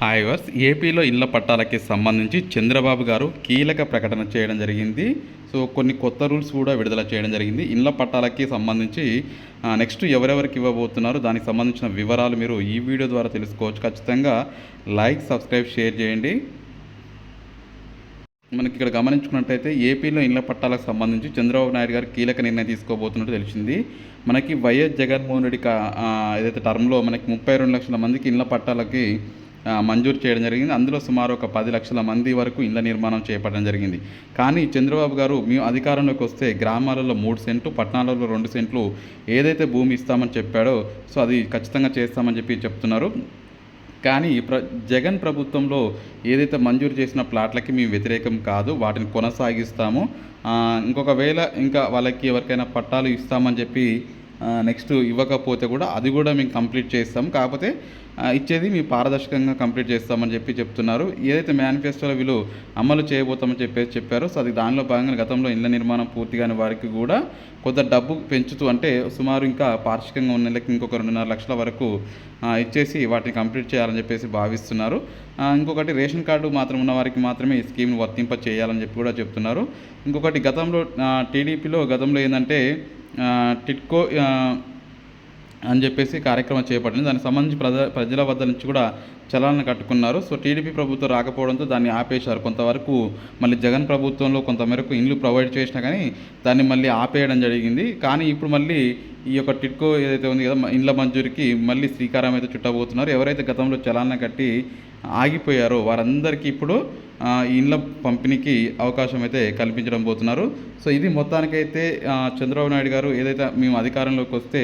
Hi verse ఏపీలో ఇళ్ళ పట్టాలకి సంబంధించి చంద్రబాబు గారు కీలక ప్రకటన చేయడం జరిగింది. సో కొన్ని కొత్త రూల్స్ కూడా విడుదల చేయడం జరిగింది. ఇళ్ళ పట్టాలకి సంబంధించి నెక్స్ట్ ఎవరెవరికి ఇవ్వబోతున్నారు దానికి సంబంధించిన వివరాలు మీరు ఈ వీడియో ద్వారా తెలుసుకోవచ్చు. ఖచ్చితంగా లైక్ సబ్స్క్రైబ్ షేర్ చేయండి. మనకి ఇక్కడ గమనించుకున్నట్టయితే ఏపీలో ఇళ్ళ పట్టాలకు సంబంధించి చంద్రబాబు నాయుడు గారు కీలక నిర్ణయం తీసుకోబోతున్నట్టు తెలిసింది. మనకి వైఎస్ జగన్మోహన్ రెడ్డి ఏదైతే టర్మ్లో మనకి ముప్పై రెండు లక్షల మందికి ఇళ్ళ పట్టాలకి మంజూరు చేయడం జరిగింది. అందులో సుమారు ఒక పది లక్షల మంది వరకు ఇళ్ళ నిర్మాణం చేపట్టడం జరిగింది. కానీ చంద్రబాబు గారు మేము అధికారంలోకి వస్తే గ్రామాలలో మూడు సెంట్లు పట్టణాలలో రెండు సెంట్లు ఏదైతే భూమి ఇస్తామని చెప్పాడో సో అది ఖచ్చితంగా చేస్తామని చెప్పి చెప్తున్నారు. కానీ ప్ర జగన్ ప్రభుత్వంలో ఏదైతే మంజూరు చేసిన ప్లాట్లకి మేము వ్యతిరేకం కాదు వాటిని కొనసాగిస్తాము. ఇంకొకవేళ ఇంకొక వేళ ఇంకా వాళ్ళకి ఎవరికైనా పట్టాలు ఇస్తామని చెప్పి నెక్స్ట్ ఇవ్వకపోతే కూడా అది కూడా మేము కంప్లీట్ చేస్తాం. కాకపోతే ఇచ్చేది మేము పారదర్శకంగా కంప్లీట్ చేస్తామని చెప్పి చెప్తున్నారు. ఏదైతే మేనిఫెస్టోలో వీళ్ళు అమలు చేయబోతామని చెప్పేసి చెప్పారో సో అది దానిలో భాగంగా గతంలో ఇళ్ళ నిర్మాణం పూర్తి కాని వారికి కూడా కొంత డబ్బు పెంచుతూ అంటే సుమారు ఇంకా పార్షికంగా ఉన్న నెలకి ఇంకొక రెండున్నర లక్షల వరకు ఇచ్చేసి వాటిని కంప్లీట్ చేయాలని చెప్పేసి భావిస్తున్నారు. ఇంకొకటి రేషన్ కార్డు మాత్రం ఉన్న వారికి మాత్రమే ఈ స్కీమ్ని వర్తింప చేయాలని చెప్పి కూడా చెప్తున్నారు. ఇంకొకటి గతంలో టీడీపీలో గతంలో ఏంటంటే టిట్కో అని చెప్పేసి కార్యక్రమం చేపట్టింది. దానికి సంబంధించి ప్రజ ప్రజల వద్ద నుంచి కూడా చలాలను కట్టుకున్నారు. సో టీడీపీ ప్రభుత్వం రాకపోవడంతో దాన్ని ఆపేశారు. కొంతవరకు మళ్ళీ జగన్ ప్రభుత్వంలో కొంతమేరకు ఇండ్లు ప్రొవైడ్ చేసినా కానీ దాన్ని మళ్ళీ ఆపేయడం జరిగింది. కానీ ఇప్పుడు మళ్ళీ ఈ యొక్క టిట్కో ఏదైతే ఉంది కదా ఇండ్ల మంజూరికి మళ్ళీ శ్రీకారం అయితే చుట్టబోతున్నారు. ఎవరైతే గతంలో చలాన కట్టి ఆగిపోయారో వారందరికీ ఇప్పుడు ఈ ఇండ్ల పంపిణీకి అవకాశం అయితే కల్పించడం పోతున్నారు. సో ఇది మొత్తానికైతే చంద్రబాబు నాయుడు గారు ఏదైతే మేము అధికారంలోకి వస్తే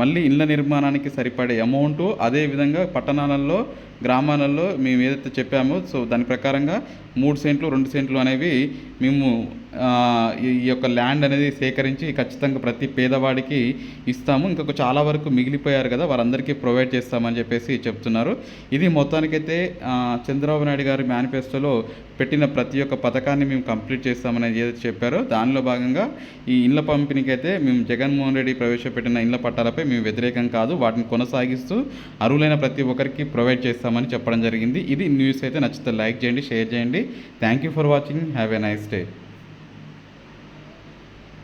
మళ్ళీ ఇళ్ళ నిర్మాణానికి సరిపడే అమౌంట్ అదేవిధంగా పట్టణాలలో గ్రామాలలో మేము ఏదైతే చెప్పామో సో దాని ప్రకారంగా మూడు సెంట్లు రెండు సెంట్లు అనేవి మేము ఈ యొక్క ల్యాండ్ అనేది సేకరించి ఖచ్చితంగా ప్రతి పేదవాడికి ఇస్తాము. ఇంకొక చాలా వరకు మిగిలిపోయారు కదా వారందరికీ ప్రొవైడ్ చేస్తామని చెప్పేసి చెప్తున్నారు. ఇది మొత్తానికైతే చంద్రబాబు నాయుడు గారి మేనిఫెస్టోలో పెట్టిన ప్రతి ఒక్క పథకాన్ని మేము కంప్లీట్ చేస్తామని ఏదైతే చెప్పారో దానిలో భాగంగా ఈ ఇండ్ల పంపిణీకి అయితే మేము జగన్మోహన్ రెడ్డి ప్రవేశపెట్టిన ఇండ్ల పట్టాలపై మేము వ్యతిరేకం కాదు వాటిని కొనసాగిస్తూ అర్హులైన ప్రతి ఒక్కరికి ప్రొవైడ్ చేస్తామని చెప్పడం జరిగింది. ఇది న్యూస్ అయితే నచ్చితే లైక్ చేయండి షేర్ చేయండి. Thank you for watching. Have a nice day.